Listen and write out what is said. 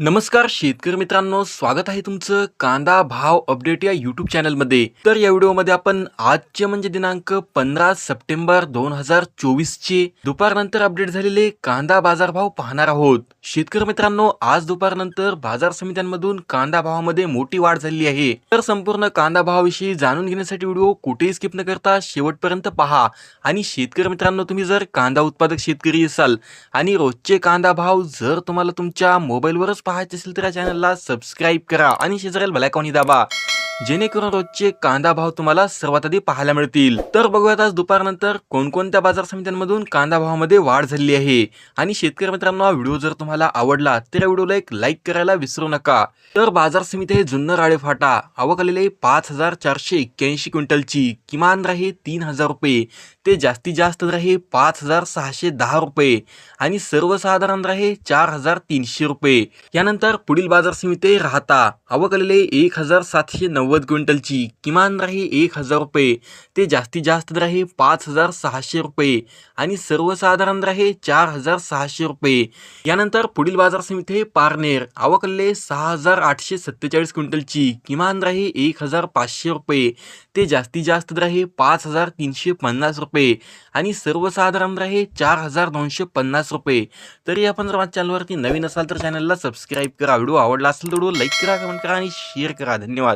नमस्कार शेतकरी मित्रांनो स्वागत आहे तुमचं कांदा भाव अपडेट या युट्यूब चॅनलमध्ये. तर या व्हिडिओमध्ये आपण आजचे म्हणजे दिनांक पंधरा सप्टेंबर दोन हजार चोवीसचे दुपारनंतर अपडेट झालेले कांदा बाजारभाव पाहणार आहोत. शेतकरी मित्रांनो आज दुपारनंतर बाजार समित्यांमधून कांदा भावामध्ये मोठी वाढ झाली आहे. तर संपूर्ण कांदा भावाविषयी जाणून घेण्यासाठी व्हिडिओ कुठेही स्किप न करता शेवटपर्यंत पहा. आणि शेतकरी मित्रांनो तुम्ही जर कांदा उत्पादक शेतकरी असाल आणि रोजचे कांदा भाव जर तुम्हाला तुमच्या मोबाईलवरच पाहायचे असेल तर या चॅनलला सबस्क्राईब करा. आणि शेजारील भलायकॉनी दाबा. जेणेकरून रोजचे कांदा भाव तुम्हाला सर्वात आधी पाहायला मिळतील. तर बघूयात आज दुपारनंतर कोणकोणत्या बाजार समित्यांमधून कांदा भावामध्ये वाढ झालेली आहे. आणि शेतकरी मित्रांनो हा व्हिडिओ जर तुम्हाला आवडला तर या व्हिडिओला एक लाईक करायला विसरू नका. तर बाजार समिती आहे जुन्नर राळे फाटा. आवक आलेले पाच हजार चारशे एक्क्याऐंशी क्विंटलची. किमान राही तीन हजार रुपये. ते जास्तीत जास्त राही पाच हजार सहाशे दहा रुपये. आणि सर्वसाधारण राहे चार हजार तीनशे रुपये. यानंतर पुढील बाजार समिती राहता. आवक आलेले एक हजार सातशे नऊ नव्वद क्विंटलची किमान राही एक हजार रुपये ते जास्तीत जास्त राही पाच हजार सहाशे रुपये आणि सर्वसाधारण राही चार हजार सहाशे रुपये. यानंतर पुढील बाजार समिती पारनेर आवकल्ले सहा हजार आठशे सत्तेचाळीस क्विंटलची किमान राही एक हजार पाचशे रुपये ते जास्तीत जास्त दर आहे पाच हजार तीनशे पन्नास रुपये आणि सर्वसाधारण राही चार हजार दोनशे पन्नास रुपये. तरी आपण जर माझ्या चॅनलवरती नवीन असाल तर चॅनलला सबस्क्राईब करा. व्हिडिओ आवडला असेल तर व्हिडिओ लाईक करा कमेंट करा आणि शेअर करा. धन्यवाद.